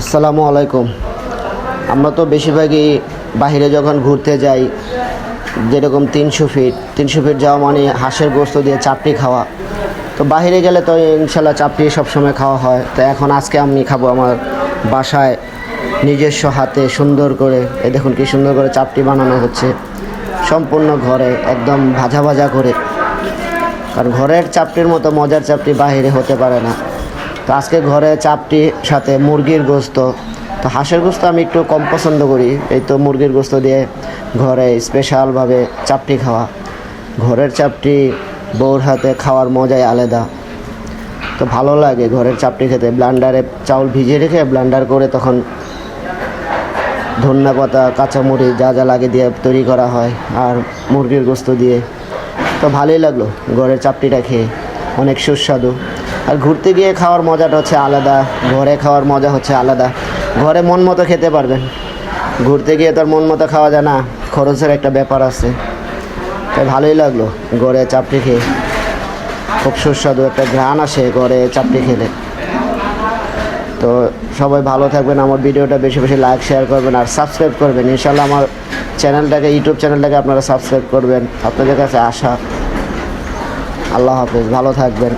আসসালামু আলাইকুম। আমরা তো বেশিরভাগই বাইরে যখন ঘুরতে যাই, যেরকম তিনশো ফিট তিনশো ফিট যাওয়া মানে হাঁসের গোস্ত দিয়ে চাপড়ি খাওয়া। তো বাইরে গেলে তো ইনশাল্লাহ চাপড়ি সবসময় খাওয়া হয়। তো এখন আজকে আমি খাব আমার বাসায় নিজস্ব হাতে সুন্দর করে, এ দেখুন কি সুন্দর করে চাপটি বানানো হচ্ছে। সম্পূর্ণ ঘরে, একদম ভাজা ভাজা করে। কারণ ঘরের চাপটির মতো মজার চাপটি বাইরে হতে পারে না। তো আজকে ঘরে চাপটি সাথে মুরগির গোস্ত। তো হাঁসের গোস্ত আমি একটু কম পছন্দ করি। এই তো মুরগির গোস্ত দিয়ে ঘরে স্পেশালভাবে চাপটি খাওয়া। ঘরের চাপটি বউর হাতে খাওয়ার মজাই আলাদা। তো ভালো লাগে ঘরের চাপটি খেতে। ব্লান্ডারে চাউল ভিজিয়ে রেখে ব্লান্ডার করে তখন ধন্যা পাতা, কাঁচামরিচ যা যা লাগে দিয়ে তৈরি করা হয় আর মুরগির গোস্ত দিয়ে। তো ভালোই লাগল ঘরের চাপটিটা খেয়ে। অনেক সুস্বাদু। আর ঘুরতে গিয়ে খাওয়ার মজাটা হচ্ছে আলাদা, ঘরে খাওয়ার মজা হচ্ছে আলাদা। ঘরে মন মতো খেতে পারবেন। ঘুরতে গিয়ে তার মন মতো খাওয়া যায় না, খরচের একটা ব্যাপার আছে। তাই ভালোই লাগল ঘরে চাপটি খেয়ে। খুব সুস্বাদু একটা ঘ্রাণ আসে ঘরে চাপটি খেলে। তো সবাই ভালো থাকবেন, আমার ভিডিওটা বেশি বেশি লাইক শেয়ার করবেন আর সাবস্ক্রাইব করবেন। ইনশাল্লাহ আমার চ্যানেলটাকে ইউটিউব চ্যানেলটাকে আপনারা সাবস্ক্রাইব করবেন। আপনাদের কাছে আশা। আল্লাহ হাফেজ, ভালো থাকবেন।